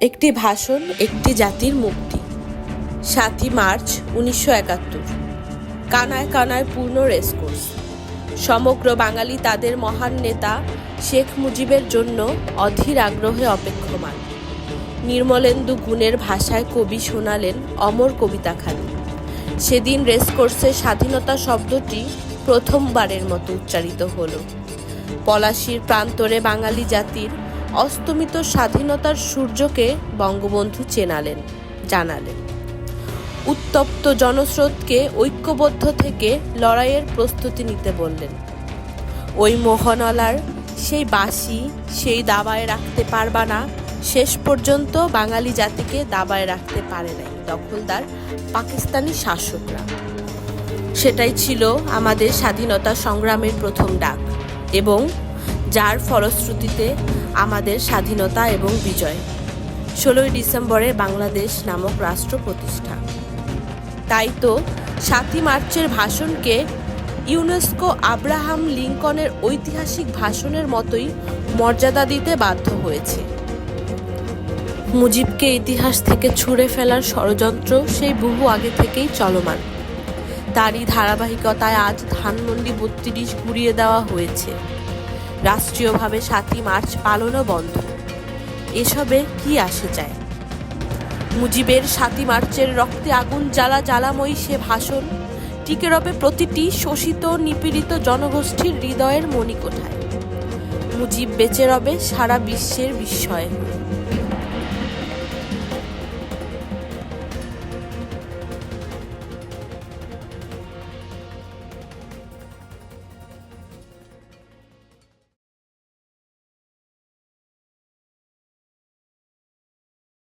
একটি ভাষণ, একটি জাতির মুক্তি। সাতই মার্চ উনিশশো একাত্তর। কানায় কানায় পূর্ণ রেসকোর্স। সমগ্র বাঙালি তাদের মহান নেতা শেখ মুজিবের জন্য অধীর আগ্রহে অপেক্ষমান। নির্মলেন্দু গুণের ভাষায় কবি শোনালেন অমর কবিতা কবিতাখানি সেদিন রেসকোর্সে স্বাধীনতা শব্দটি প্রথমবারের মতো উচ্চারিত হল। পলাশির প্রান্তরে বাঙালি জাতির অস্তমিত স্বাধীনতার সূর্যকে বঙ্গবন্ধু চেনালেন, জানালেন। উত্তপ্ত জনস্রোতকে ঐক্যবদ্ধ থেকে লড়াইয়ের প্রস্তুতি নিতে বললেন। ওই মোহনলার সেই বাসি সেই দাবায় রাখতে পারবা না, শেষ পর্যন্ত বাঙালি জাতিকে দাবায় রাখতে পারে নাই দখলদার পাকিস্তানি শাসকরা। সেটাই ছিল আমাদের স্বাধীনতা সংগ্রামের প্রথম ডাক এবং যার ফলশ্রুতিতে আমাদের স্বাধীনতা এবং বিজয়। ষোলোই ডিসেম্বরে বাংলাদেশ নামক রাষ্ট্র প্রতিষ্ঠা। তাই তো সাতই মার্চের ভাষণকে ইউনেস্কো আব্রাহাম লিঙ্কনের ঐতিহাসিক ভাষণের মতোই মর্যাদা দিতে বাধ্য হয়েছে। মুজিবকে ইতিহাস থেকে ছুঁড়ে ফেলার ষড়যন্ত্র সেই বহু আগে থেকেই চলমান। তারই ধারাবাহিকতায় আজ ধানমন্ডি বত্রিশ ঘুরিয়ে দেওয়া হয়েছে। রাষ্ট্রীয়ভাবে সাতই মার্চ পালনও বন্ধ। এসবে কি আসে যায়? মুজিবের সাতই মার্চের রক্তে আগুন জ্বালা জ্বালাময়ী সে ভাষণ টিকে রবে প্রতিটি শোষিত, নিপীড়িত জনগোষ্ঠীর হৃদয়ের মণিকোঠায়। মুজিব বেঁচে রবে সারা বিশ্বের বিস্ময়ে।